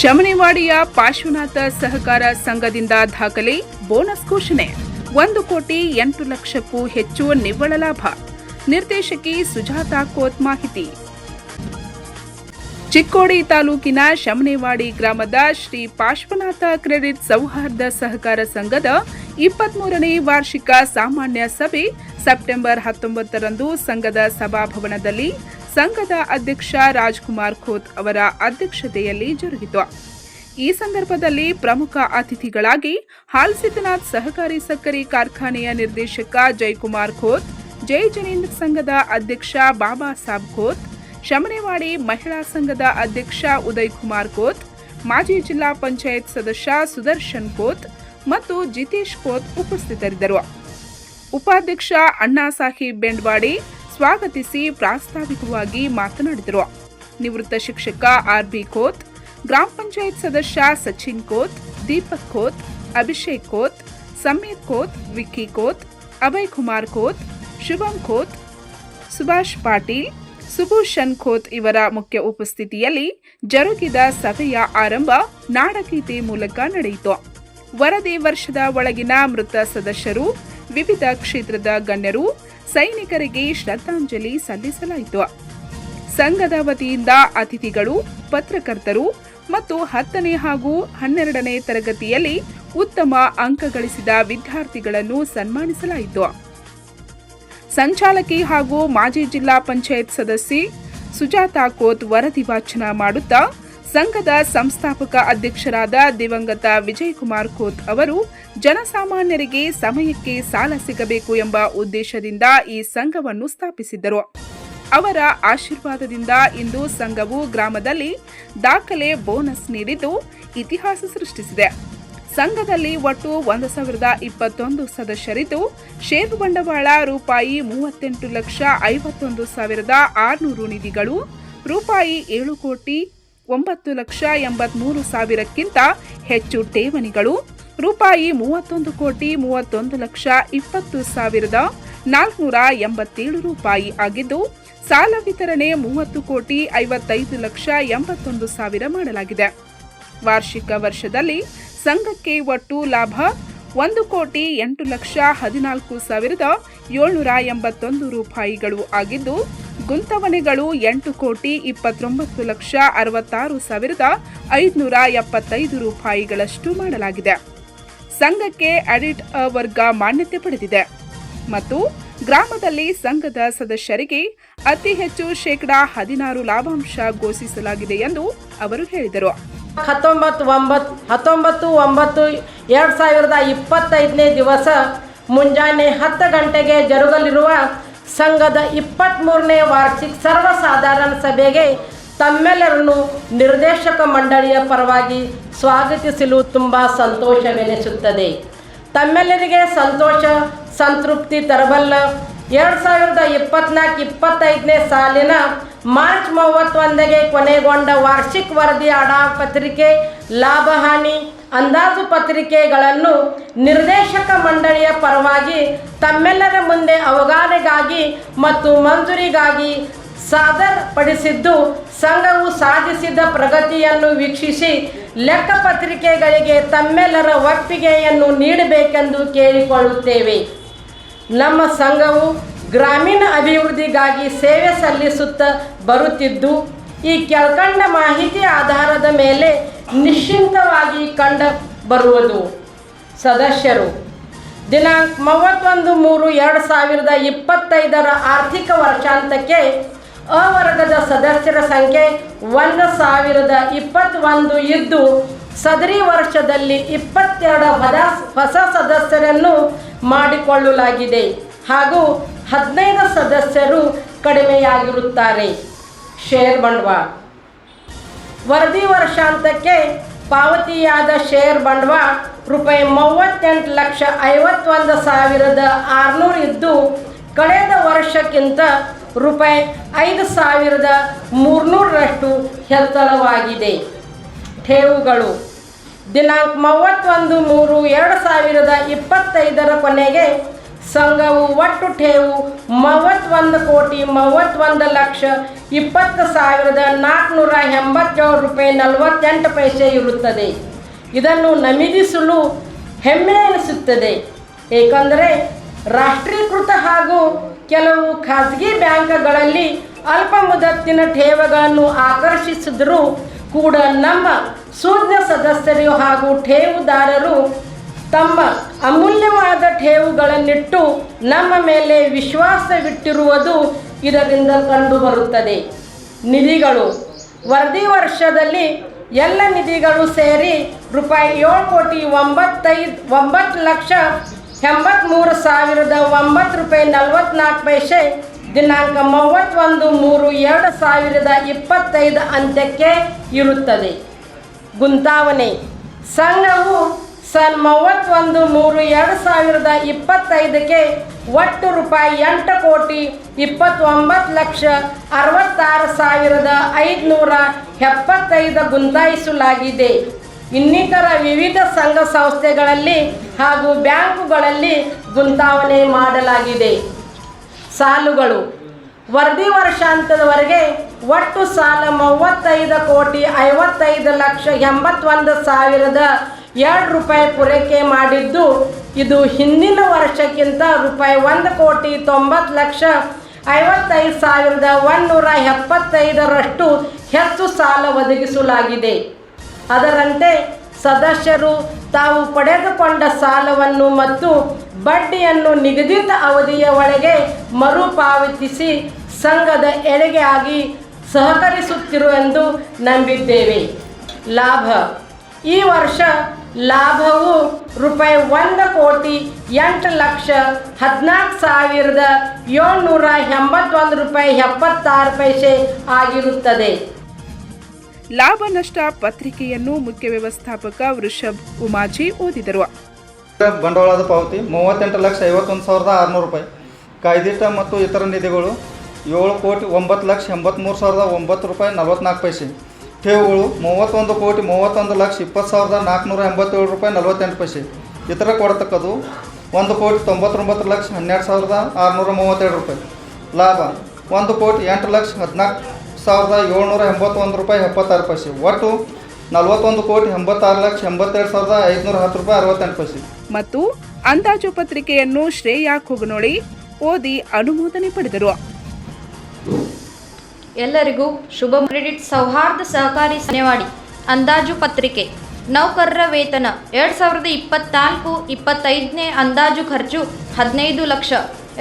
ಶಮನಿವಾಡಿಯ ಪಾರ್ಶ್ವನಾಥ ಸಹಕಾರ ಸಂಘದಿಂದ ದಾಖಲೆ ಬೋನಸ್ ಘೋಷಣೆ. ಒಂದು ಕೋಟಿ ಎಂಟು ಲಕ್ಷಕ್ಕೂ ಹೆಚ್ಚು ನಿವ್ವಳ ಲಾಭ. ನಿರ್ದೇಶಕಿ ಸುಜಾತಾ ಕೋತ್ ಮಾಹಿತಿ. ಚಿಕ್ಕೋಡಿ ತಾಲೂಕಿನ ಶಮನೇವಾಡಿ ಗ್ರಾಮದ ಶ್ರೀ ಪಾರ್ಶ್ವನಾಥ ಕ್ರೆಡಿಟ್ ಸೌಹಾರ್ದ ಸಹಕಾರ ಸಂಘದ ಇಪ್ಪತ್ಮೂರನೇ ವಾರ್ಷಿಕ ಸಾಮಾನ್ಯ ಸಭೆ ಸೆಪ್ಟೆಂಬರ್ ಹತ್ತೊಂಬತ್ತರಂದು ಸಂಘದ ಸಭಾಭವನದಲ್ಲಿ ಸಂಘದ ಅಧ್ಯಕ್ಷ ರಾಜ್ಕುಮಾರ್ ಖೋತ್ ಅವರ ಅಧ್ಯಕ್ಷತೆಯಲ್ಲಿ ಜರುಗಿತು. ಈ ಸಂದರ್ಭದಲ್ಲಿ ಪ್ರಮುಖ ಅತಿಥಿಗಳಾಗಿ ಹಾಲ್ಸಿದ್ದನಾಥ್ ಸಹಕಾರಿ ಸಕ್ಕರೆ ಕಾರ್ಖಾನೆಯ ನಿರ್ದೇಶಕ ಜಯಕುಮಾರ್ ಖೋತ್, ಜೈ ಜನೇಂದ್ರ ಸಂಘದ ಅಧ್ಯಕ್ಷ ಬಾಬಾ ಸಾಬ್ ಖೋತ್, ಶಮನೆವಾಡಿ ಮಹಿಳಾ ಸಂಘದ ಅಧ್ಯಕ್ಷ ಉದಯ್ ಕುಮಾರ್ ಖೋತ್, ಮಾಜಿ ಜಿಲ್ಲಾ ಪಂಚಾಯತ್ ಸದಸ್ಯ ಸುದರ್ಶನ್ ಖೋತ್ ಮತ್ತು ಜಿತೇಶ್ ಖೋತ್ ಉಪಸ್ಥಿತರಿದ್ದರು. ಉಪಾಧ್ಯಕ್ಷ ಅಣ್ಣಾ ಸಾಹೇಬ್ ಬೆಂಡ್ವಾಡಿ ಸ್ವಾಗತಿಸಿ ಪ್ರಾಸ್ತಾವಿಕವಾಗಿ ಮಾತನಾಡಿದರು. ನಿವೃತ್ತ ಶಿಕ್ಷಕ ಆರ್ ಬಿ ಖೋತ್ ಗ್ರಾಮ ಪಂಚಾಯತ್ ಸದಸ್ಯ ಸಚಿನ್ ಕೋತ್, ದೀಪಕ್ ಖೋತ್ ಅಭಿಷೇಕ್ ಕೋತ್, ಸಮೀರ್ ಖೋತ್ ವಿಕ್ಕಿ ಕೋತ್, ಅಭಯ್ ಕುಮಾರ್ ಖೋತ್ ಶುಭಂ ಖೋತ್ ಸುಭಾಷ್ ಪಾಟೀಲ್, ಸುಭೂಷಣ್ ಖೋತ್ ಇವರ ಮುಖ್ಯ ಉಪಸ್ಥಿತಿಯಲ್ಲಿ ಜರುಗಿದ ಸಭೆಯ ಆರಂಭ ನಾಡಗೀತೆ ಮೂಲಕ ನಡೆಯಿತು. ವರದಿ ವರ್ಷದ ಒಳಗಿನ ಮೃತ ಸದಸ್ಯರು, ವಿವಿಧ ಕ್ಷೇತ್ರದ ಗಣ್ಯರು, ಸೈನಿಕರಿಗೆ ಶ್ರದ್ಧಾಂಜಲಿ ಸಲ್ಲಿಸಲಾಯಿತು. ಸಂಘದ ವತಿಯಿಂದ ಅತಿಥಿಗಳು, ಪತ್ರಕರ್ತರು ಮತ್ತು ಹತ್ತನೇ ಹಾಗೂ ಹನ್ನೆರಡನೇ ತರಗತಿಯಲ್ಲಿ ಉತ್ತಮ ಅಂಕ ಗಳಿಸಿದ ವಿದ್ಯಾರ್ಥಿಗಳನ್ನು ಸನ್ಮಾನಿಸಲಾಯಿತು. ಸಂಚಾಲಕಿ ಹಾಗೂ ಮಾಜಿ ಜಿಲ್ಲಾ ಪಂಚಾಯತ್ ಸದಸ್ಯೆ ಸುಜಾತಾ ಕೋತ್ ವರದಿ ವಾಚನ ಮಾಡುತ್ತಾ ಸಂಘದ ಸಂಸ್ಥಾಪಕ ಅಧ್ಯಕ್ಷರಾದ ದಿವಂಗತ ವಿಜಯಕುಮಾರ್ ಖೋತ್ ಅವರು, ಜನಸಾಮಾನ್ಯರಿಗೆ ಸಮಯಕ್ಕೆ ಸಾಲ ಸಿಗಬೇಕು ಎಂಬ ಉದ್ದೇಶದಿಂದ ಈ ಸಂಘವನ್ನು ಸ್ಥಾಪಿಸಿದ್ದರು. ಅವರ ಆಶೀರ್ವಾದದಿಂದ ಇಂದು ಸಂಘವು ಗ್ರಾಮದಲ್ಲಿ ದಾಖಲೆ ಬೋನಸ್ ನೀಡಿದ್ದು ಇತಿಹಾಸ ಸೃಷ್ಟಿಸಿದೆ. ಸಂಘದಲ್ಲಿ ಒಟ್ಟು ಒಂದು ಸಾವಿರದ ಇಪ್ಪತ್ತೊಂದು ಸದಸ್ಯರಿದ್ದು, ಷೇರು ಬಂಡವಾಳ ರೂಪಾಯಿ ಮೂವತ್ತೆಂಟು ಲಕ್ಷ ಐವತ್ತೊಂದು ಸಾವಿರದ ಆರುನೂರು ನಿಧಿಗಳು, ರೂಪಾಯಿ ಏಳು ಕೋಟಿ ಒಂಬತ್ತು ಲಕ್ಷ ಎಂಬತ್ಮೂರು ಸಾವಿರಕ್ಕಿಂತ ಹೆಚ್ಚು ಠೇವಣಿಗಳು, ರೂಪಾಯಿ ಮೂವತ್ತೊಂದು ಕೋಟಿ ಮೂವತ್ತೊಂದು ಲಕ್ಷ ಇಪ್ಪತ್ತು ಸಾವಿರದ ನಾಲ್ಕುನೂರ ಎಂಬತ್ತೇಳು ರೂಪಾಯಿ ಆಗಿದ್ದು, ಸಾಲ ವಿತರಣೆ ಮೂವತ್ತು ಕೋಟಿ ಐವತ್ತೈದು ಲಕ್ಷ ಎಂಬತ್ತೊಂದು ಸಾವಿರ ಮಾಡಲಾಗಿದೆ. ವಾರ್ಷಿಕ ವರ್ಷದಲ್ಲಿ ಸಂಘಕ್ಕೆ ಒಟ್ಟು ಲಾಭ ಒಂದು ಕೋಟಿ ಎಂಟು ಲಕ್ಷ ಹದಿನಾಲ್ಕು ಸಾವಿರದ ಏಳ್ನೂರ ಎಂಬತ್ತೊಂದು ರೂಪಾಯಿಗಳು ಆಗಿದ್ದು ಗುಂತವಣೆಗಳು ಎಂಟು ಕೋಟಿ ಇಪ್ಪತ್ತೊಂಬತ್ತು ಲಕ್ಷ ಅರವತ್ತಾರು ಸಾವಿರದ ಐದುನೂರ ಎಪ್ಪತ್ತೈದು ರೂಪಾಯಿಗಳಷ್ಟು ಮಾಡಲಾಗಿದೆ. ಸಂಘಕ್ಕೆ ಅಡಿಟ್ ವರ್ಗ ಮಾನ್ಯತೆ ಪಡೆದಿದೆ. ಮತ್ತು ಗ್ರಾಮದಲ್ಲಿ ಸಂಘದ ಸದಸ್ಯರಿಗೆ ಅತಿ ಹೆಚ್ಚು ಶೇಕಡಾ ಹದಿನಾರು ಲಾಭಾಂಶ ಘೋಷಿಸಲಾಗಿದೆ ಎಂದು ಅವರು ಹೇಳಿದರು. ಹತ್ತೊಂಬತ್ತು ಒಂಬತ್ತು ಹತ್ತೊಂಬತ್ತು ಒಂಬತ್ತು ಎರಡು ಸಾವಿರದ ಇಪ್ಪತ್ತೈದನೇ ದಿವಸ ಮುಂಜಾನೆ ಹತ್ತು ಗಂಟೆಗೆ ಜರುಗಲಿರುವ ಸಂಘದ ಇಪ್ಪತ್ತ್ಮೂರನೇ ವಾರ್ಷಿಕ ಸರ್ವಸಾಧಾರಣ ಸಭೆಗೆ ತಮ್ಮೆಲ್ಲರನ್ನು ನಿರ್ದೇಶಕ ಮಂಡಳಿಯ ಪರವಾಗಿ ಸ್ವಾಗತಿಸಲು ತುಂಬ ಸಂತೋಷವೆನಿಸುತ್ತದೆ. ತಮ್ಮೆಲ್ಲರಿಗೆ ಸಂತೋಷ, ಸಂತೃಪ್ತಿ ತರಬಲ್ಲ ಎರಡು ಸಾವಿರದ ಇಪ್ಪತ್ನಾಲ್ಕು ಇಪ್ಪತ್ತೈದನೇ ಸಾಲಿನ ಮಾರ್ಚ್ ಮೂವತ್ತೊಂದಗೆ ಕೊನೆಗೊಂಡ ವಾರ್ಷಿಕ ವರದಿ ಅಡಾ ಪತ್ರಿಕೆ ಲಾಭಹಾನಿ ಅಂದಾಜು ಪತ್ರಿಕೆಗಳನ್ನು ನಿರ್ದೇಶಕ ಮಂಡಳಿಯ ಪರವಾಗಿ ತಮ್ಮೆಲ್ಲರ ಮುಂದೆ ಅವಗಾಹನೆಗಾಗಿ ಮತ್ತು ಮಂಜೂರಿಗಾಗಿ ಸಾದರಪಡಿಸಿದ್ದು, ಸಂಘವು ಸಾಧಿಸಿದ ಪ್ರಗತಿಯನ್ನು ವೀಕ್ಷಿಸಿ ಲೆಕ್ಕ ಪತ್ರಿಕೆಗಳಿಗೆ ತಮ್ಮೆಲ್ಲರ ಒಪ್ಪಿಗೆಯನ್ನು ನೀಡಬೇಕೆಂದು ಕೇಳಿಕೊಳ್ಳುತ್ತೇವೆ. ನಮ್ಮ ಸಂಘವು ಗ್ರಾಮೀಣ ಅಭಿವೃದ್ಧಿಗಾಗಿ ಸೇವೆ ಸಲ್ಲಿಸುತ್ತಾ ಬರುತ್ತಿದ್ದು ಈ ಕೆಳಕಂಡ ಮಾಹಿತಿ ಆಧಾರದ ಮೇಲೆ ನಿಶ್ಚಿಂತವಾಗಿ ಕಂಡ ಬರುವುದು. ಸದಸ್ಯರು, ದಿನಾಂಕ ಮೂವತ್ತೊಂದು ಮೂರು ಎರಡು ಸಾವಿರದ ಇಪ್ಪತ್ತೈದರ ಆರ್ಥಿಕ ವರ್ಷಾಂತಕ್ಕೆ ಅವರ್ಗದ ವರ್ಗದ ಸದಸ್ಯರ ಸಂಖ್ಯೆ ಒಂದು ಸಾವಿರದ ಇಪ್ಪತ್ತೊಂದು ಇದ್ದು, ಸದರಿ ವರ್ಷದಲ್ಲಿ ಇಪ್ಪತ್ತೆರಡು ಹೊಸ ಹೊಸ ಸದಸ್ಯರನ್ನು ಮಾಡಿಕೊಳ್ಳಲಾಗಿದೆ ಹಾಗೂ ಹದಿನೈದು ಸದಸ್ಯರು ಕಡಿಮೆಯಾಗಿರುತ್ತಾರೆ. ಶೇರ್ ಬಂಡವಾಳ. ವರದಿ ವರ್ಷಾಂತಕ್ಕೆ ಪಾವತಿಯಾದ ಷೇರ್ ಬಂಡವಾಳ ರೂಪಾಯಿ ಮೂವತ್ತೆಂಟು ಲಕ್ಷ ಐವತ್ತೊಂದು ಸಾವಿರದ ಆರುನೂರು ಇದ್ದು, ಕಳೆದ ವರ್ಷಕ್ಕಿಂತ ರೂಪಾಯಿ ಐದು ಸಾವಿರದ ಮೂರುನೂರರಷ್ಟು ಹೆಚ್ಚಳವಾಗಿದೆ ಠೇವುಗಳು. ದಿನಾಂಕ ಮೂವತ್ತೊಂದು ಮೂರು ಎರಡು ಸಾವಿರದ ಇಪ್ಪತ್ತೈದರ ಕೊನೆಗೆ ಸಂಘವು ಒಟ್ಟು ಠೇವು ಮೂವತ್ತೊಂದು ಕೋಟಿ ಮೂವತ್ತೊಂದು ಲಕ್ಷ ಇಪ್ಪತ್ತು ಸಾವಿರದ ನಾಲ್ಕುನೂರ ಎಂಬತ್ತೇಳು ರೂಪಾಯಿ ನಲವತ್ತೆಂಟು ಪೈಸೆ ಇರುತ್ತದೆ. ಇದನ್ನು ನಮೂದಿಸಲು ಹೆಮ್ಮೆ ಅನಿಸುತ್ತದೆ ಏಕೆಂದರೆ ರಾಷ್ಟ್ರೀಕೃತ ಹಾಗೂ ಕೆಲವು ಖಾಸಗಿ ಬ್ಯಾಂಕ್ಗಳಲ್ಲಿ ಅಲ್ಪ ಮುದತ್ತಿನ ಠೇವಗಳನ್ನು ಆಕರ್ಷಿಸಿದರೂ ಕೂಡ ನಮ್ಮ ಶೂನ್ಯ ಸದಸ್ಯರು ಹಾಗೂ ಠೇವುದಾರರು ತಮ್ಮ ಅಮೂಲ್ಯವಾದ ಠೇವುಗಳನ್ನಿಟ್ಟು ನಮ್ಮ ಮೇಲೆ ವಿಶ್ವಾಸವಿಟ್ಟಿರುವುದು ಇದರಿಂದ ಕಂಡುಬರುತ್ತದೆ. ನಿಧಿಗಳು, ವರದಿ ವರ್ಷದಲ್ಲಿ ಎಲ್ಲ ನಿಧಿಗಳು ಸೇರಿ ರೂಪಾಯಿ ಏಳು ಕೋಟಿ ಒಂಬತ್ತೈದು, ಒಂಬತ್ತು ಲಕ್ಷ ಎಂಬತ್ತ್ಮೂರು ಸಾವಿರದ ಒಂಬತ್ತು ರೂಪಾಯಿ ನಲವತ್ತ್ನಾಲ್ಕು ಪೈಸೆ ದಿನಾಂಕ ಮೂವತ್ತೊಂದು ಮೂರು ಎರಡು ಸಾವಿರದ ಇಪ್ಪತ್ತೈದು ಅಂತ್ಯಕ್ಕೆ ಇರುತ್ತದೆ. ಗುಂತಾವಣೆ, ಸಂಘವು ಸನ್ ಮೂವತ್ತೊಂದು, ಮೂರು, ಎರಡು ಸಾವಿರದ ಇಪ್ಪತ್ತೈದಕ್ಕೆ ಒಟ್ಟು ರೂಪಾಯಿ ಎಂಟು ಕೋಟಿ ಇಪ್ಪತ್ತೊಂಬತ್ತು ಲಕ್ಷ ಅರವತ್ತಾರು ಸಾವಿರದ ಐದುನೂರ ಎಪ್ಪತ್ತೈದು ಗುಂದಾಯಿಸಲಾಗಿದೆ ಇನ್ನಿತರ ವಿವಿಧ ಸಂಘ ಸಂಸ್ಥೆಗಳಲ್ಲಿ ಹಾಗೂ ಬ್ಯಾಂಕುಗಳಲ್ಲಿ ಗುಂತಾವಣೆ ಮಾಡಲಾಗಿದೆ. ಸಾಲುಗಳು. ವರದಿ ವರ್ಷಾಂತದವರೆಗೆ ಒಟ್ಟು ಸಾಲ ಮೂವತ್ತೈದು ಕೋಟಿ ಐವತ್ತೈದು ಲಕ್ಷ ಎಂಬತ್ತೊಂದು ಸಾವಿರದ ಎರಡು ರೂಪಾಯಿ ಪೂರೈಕೆ ಮಾಡಿದ್ದು. ಇದು ಹಿಂದಿನ ವರ್ಷಕ್ಕಿಂತ ರೂಪಾಯಿ ಒಂದು ಕೋಟಿ ತೊಂಬತ್ತು ಲಕ್ಷ ಐವತ್ತೈದು ಸಾವಿರದ ಒಂದುನೂರ ಎಪ್ಪತ್ತೈದರಷ್ಟು ಹೆಚ್ಚು ಸಾಲ ಒದಗಿಸಲಾಗಿದೆ. ಅದರಂತೆ ಸದಸ್ಯರು ತಾವು ಪಡೆದುಕೊಂಡ ಸಾಲವನ್ನು ಮತ್ತು ಬಡ್ಡಿಯನ್ನು ನಿಗದಿತ ಅವಧಿಯ ಒಳಗೆ ಮರುಪಾವತಿಸಿ ಸಂಘದ ಎಳೆಗೆ ಆಗಿ ಸಹಕರಿಸುತ್ತಿರುವೆಂದು ನಂಬಿದ್ದೇವೆ. ಲಾಭ. ಈ ವರ್ಷ ಲಾಭವು ರೂಪಾಯಿ ಒಂದು ಕೋಟಿ ಎಂಟು ಲಕ್ಷ ಹದಿನಾಲ್ಕು ಸಾವಿರದ ಏಳ್ನೂರ ಎಂಬತ್ತೊಂದು ರೂಪಾಯಿ ಎಪ್ಪತ್ತಾರು ಪೈಸೆ ಆಗಿರುತ್ತದೆ. ಲಾಭ ನಷ್ಟ ಪತ್ರಿಕೆಯನ್ನು ಮುಖ್ಯ ವ್ಯವಸ್ಥಾಪಕ ವೃಷಭ್ ಉಮಾಜಿ ಓದಿದರು. ಬಂಡವಾಳದ ಪಾವತಿ ಮೂವತ್ತೆಂಟು ಲಕ್ಷ ಐವತ್ತೊಂದು ಸಾವಿರದ ಆರುನೂರು ರೂಪಾಯಿ. ಕಾಯ್ದಿಟ್ಟ ಮತ್ತು ಇತರ ನಿಧಿಗಳು ಏಳು ಕೋಟಿ ಒಂಬತ್ತು ಲಕ್ಷ ಎಂಬತ್ತ್ಮೂರು ಸಾವಿರದ ಒಂಬತ್ತು ರೂಪಾಯಿ ನಲವತ್ತ್ನಾಲ್ಕು ಪೈಸೆ. ಠೇವುಗಳು ಮೂವತ್ತೊಂದು ಕೋಟಿ ಮೂವತ್ತೊಂದು ಲಕ್ಷ ಇಪ್ಪತ್ತು ಸಾವಿರದ ನಾಲ್ಕುನೂರ ಎಂಬತ್ತೇಳು ರೂಪಾಯಿ ನಲವತ್ತೆಂಟು ಪೈಸೆ. ಇತರ ಕೊಡತಕ್ಕದು ಒಂದು ಕೋಟಿ ತೊಂಬತ್ತೊಂಬತ್ತು ಲಕ್ಷ ಹನ್ನೆರಡು ಸಾವಿರದ ಆರುನೂರ ಮೂವತ್ತೆರಡು ರೂಪಾಯಿ. ಲಾಭ ಒಂದು ಕೋಟಿ ಎಂಟು ಲಕ್ಷ ಹದಿನಾಲ್ಕು ಸಾವಿರದ ಏಳ್ನೂರ ಎಂಬತ್ತೊಂದು ರೂಪಾಯಿ ಎಪ್ಪತ್ತಾರು ಪೈಸೆ. ಒಟ್ಟು ನಲವತ್ತೊಂದು ಕೋಟಿ ಎಂಬತ್ತಾರು ಲಕ್ಷ ಎಂಬತ್ತೆರಡು ಸಾವಿರದ ಐದುನೂರ ಹತ್ತು ರೂಪಾಯಿ ಅರವತ್ತೆಂಟು ಪೈಸೆ. ಮತ್ತು ಅಂದಾಜು ಪತ್ರಿಕೆಯನ್ನು ಶ್ರೇಯಾ ಕುಗನೊಳಿ ಓದಿ ಅನುಮೋದನೆ ಪಡೆದರು. ಎಲ್ಲರಿಗೂ ಶುಭ ಕ್ರೆಡಿಟ್ ಸೌಹಾರ್ದ ಸಹಕಾರಿ ಸನೆವಾಡಿ ಅಂದಾಜು ಪತ್ರಿಕೆ. ನೌಕರರ ವೇತನ ಎರಡು ಸಾವಿರದ ಇಪ್ಪತ್ನಾಲ್ಕು ಇಪ್ಪತ್ತೈದನೇ ಅಂದಾಜು ಖರ್ಚು ಹದಿನೈದು ಲಕ್ಷ.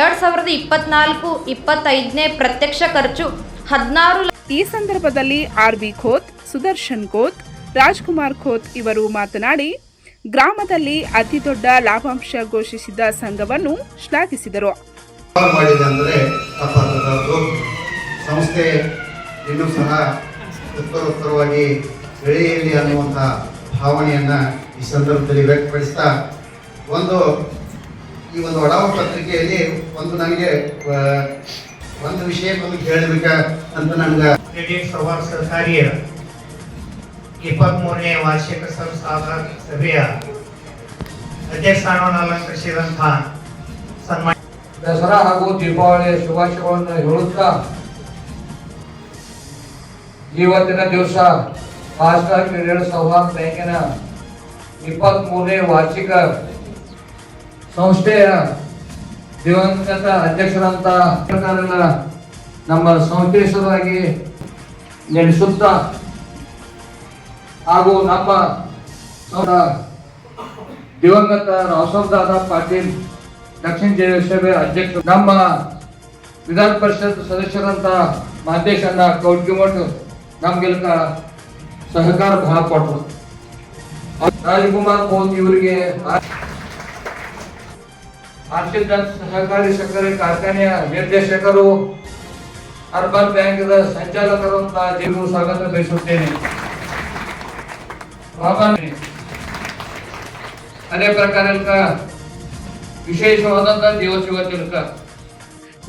ಎರಡು ಸಾವಿರದ ಇಪ್ಪತ್ನಾಲ್ಕು ಇಪ್ಪತ್ತೈದನೇ ಪ್ರತ್ಯಕ್ಷ ಖರ್ಚು ಹದಿನಾರು ಈ ಸಂದರ್ಭದಲ್ಲಿ ಆರ್ ಬಿ ಖೋತ್ ಸುದರ್ಶನ್ ಖೋತ್ ರಾಜ್ಕುಮಾರ್ ಖೋತ್ ಇವರು ಮಾತನಾಡಿ ಗ್ರಾಮದಲ್ಲಿ ಅತಿ ದೊಡ್ಡ ಲಾಭಾಂಶ ಘೋಷಿಸಿದ ಸಂಘವನ್ನು ಶ್ಲಾಘಿಸಿದರು. ಸಂಸ್ಥೆ ಇನ್ನೂ ಸಹ ಉತ್ತರೋತ್ತರವಾಗಿ ಬೆಳೆಯಲಿ ಅನ್ನುವಂಥ ಭಾವನೆಯನ್ನು ಈ ಸಂದರ್ಭದಲ್ಲಿ ವ್ಯಕ್ತಪಡಿಸ್ತಾ ಒಂದು ಈ ಒಂದು ಒಡಾವ ಪತ್ರಿಕೆಯಲ್ಲಿ ಒಂದು ನನಗೆ ಒಂದು ವಿಷಯ ಬಂದು ಹೇಳಬೇಕ ಅಂತ ನನಗೆ ಕ್ರೆಡಿಟ್ ಸವಾರ್ ಸರ್ಕಾರಿಯ ಇಪ್ಪತ್ಮೂರನೇ ವಾರ್ಷಿಕ ಸಂಸ್ಥಾಪಕ ಸಭೆಯ ಅಧ್ಯಕ್ಷಾನವನ್ನು ಅಲಂಕರಿಸಿದಂತಹ ಸನ್ಮಾನ ದಸರಾ ಹಾಗೂ ದೀಪಾವಳಿಯ ಶುಭಾಶಯಗಳನ್ನು ಹೇಳುತ್ತಾ ಇವತ್ತಿನ ದಿವಸ ಫಾಸ್ಟಾಗ್ ಕ್ರೆಡಿಟ್ ಸೌಹಾರ್ದ ಬ್ಯಾಂಕಿನ ಇಪ್ಪತ್ತ್ ಮೂರನೇ ವಾರ್ಷಿಕ ಸಂಸ್ಥೆಯ ದಿವಂಗತ ಅಧ್ಯಕ್ಷರಂತ ನಮ್ಮ ಸಂಸ್ಥೆ ನಡೆಸುತ್ತ ಹಾಗೂ ನಮ್ಮ ದಿವಂಗತ ರಾವಸಾಬ್ ದಾದಾ ಪಾಟೀಲ್ ದಕ್ಷಿಣ ಜಿಲ್ಲೆ ಅಧ್ಯಕ್ಷ ನಮ್ಮ ವಿಧಾನ ಪರಿಷತ್ ಸದಸ್ಯರಂತ ಮಾದೇಶ್ ಅಣ್ಣ ನಮ್ಗೆಲ್ಕ ಸಹಕಾರ ಬಹಳ ಕೊಟ್ಟರು ರಾಜಕುಮಾರ್ ಮೋದಿ ಇವರಿಗೆ ಆರ್ಸಿಲ್ ಸಹಕಾರಿ ಸಕ್ಕರೆ ಕಾರ್ಖಾನೆಯ ನಿರ್ದೇಶಕರು, ಅರ್ಬನ್ ಬ್ಯಾಂಕ್ದ ಸಂಚಾಲಕರು ಅಂತ ನೀವು ಸ್ವಾಗತ ಬಯಸುತ್ತೇನೆ. ಅದೇ ಪ್ರಕಾರ ವಿಶೇಷವಾದಂತಹ ತಿಲಕ.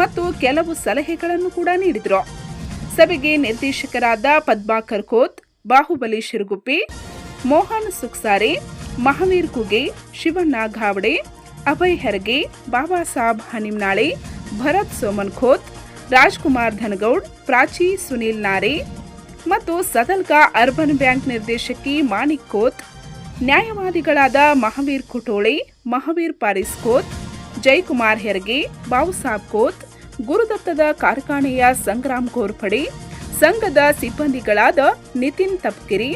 ಮತ್ತು ಕೆಲವು ಸಲಹೆಗಳನ್ನು ಕೂಡ ನೀಡಿದರು. ಸಭೆಗೆ ನಿರ್ದೇಶಕರಾದ ಪದ್ಮಾಕರ್ ಖೋತ್ ಬಾಹುಬಲಿ ಶಿರುಗುಪ್ಪಿ, ಮೋಹನ್ ಸುಕ್ಸಾರೆ, ಮಹಾವೀರ್ ಕುಗೆ, ಶಿವಣ್ಣ ಘಾವಡೆ ಅಭಯ್ ಹೆರಗೆ, ಬಾಬಾ ಸಾಬ್ ಹನಿಮ್ನಾಳೆ, ಭರತ್ ಸೋಮನ್ ಖೋತ್ ರಾಜ್ಕುಮಾರ್ ಧನಗೌಡ್, ಪ್ರಾಚಿ ಸುನೀಲ್ ನಾರೆ ಮತ್ತು ಸದಲ್ಕ ಅರ್ಬನ್ ಬ್ಯಾಂಕ್ ನಿರ್ದೇಶಕಿ ಮಾಣಿಕ್ ಖೋತ್ ನ್ಯಾಯವಾದಿಗಳಾದ ಮಹಾವೀರ್ ಕುಟೋಳೆ, ಮಹಾವೀರ್ ಪಾರಿಸ್ ಖೋತ್ ಜಯಕುಮಾರ್ ಹೆರ್ಗೆ ಬಾವುಸಾಬ್ ಖೋತ್ ಗುರುದತ್ತದ ಕಾರ್ಖಾನೆಯ ಸಂಗ್ರಾಮ್ ಕೋರ್ಪಡಿ ಸಂಘದ ಸಿಬ್ಬಂದಿಗಳಾದ ನಿತಿನ್ ತಪ್ಕಿರಿ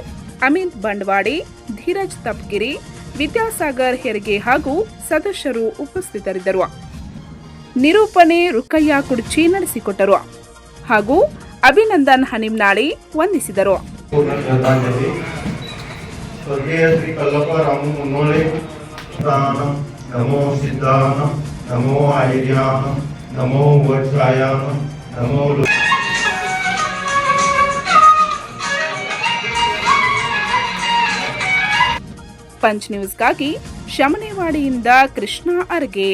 ಅಮಿತ್ ಬಂಡ್ವಾಡಿ, ಧೀರಜ್ ತಪ್ಕಿರಿ ವಿದ್ಯಾಸಾಗರ್ ಹೆರಿಗೆ ಹಾಗೂ ಸದಸ್ಯರು ಉಪಸ್ಥಿತರಿದ್ದರು. ನಿರೂಪಣೆ ರುಕ್ಕಯ್ಯ ಕುಡ್ಚಿ ನಡೆಸಿಕೊಟ್ಟರು ಹಾಗೂ ಅಭಿನಂದನ್ ಹನಿಮ್ನಾಳಿ ವಂದಿಸಿದರು. ನಮೋ श्रद्धांजली स्वर्गीय श्री कल्लप्पा रामू मुन्नोळे प्राणम नमो सिद्धानम नमो आयर्यानम नमो वत्सायानम नमो लु- ಪಂಚ್ ನ್ಯೂಸ್ಗಾಗಿ ಶಮನೆವಾಡಿಯಿಂದ ಕೃಷ್ಣ ಅರ್ಗೆ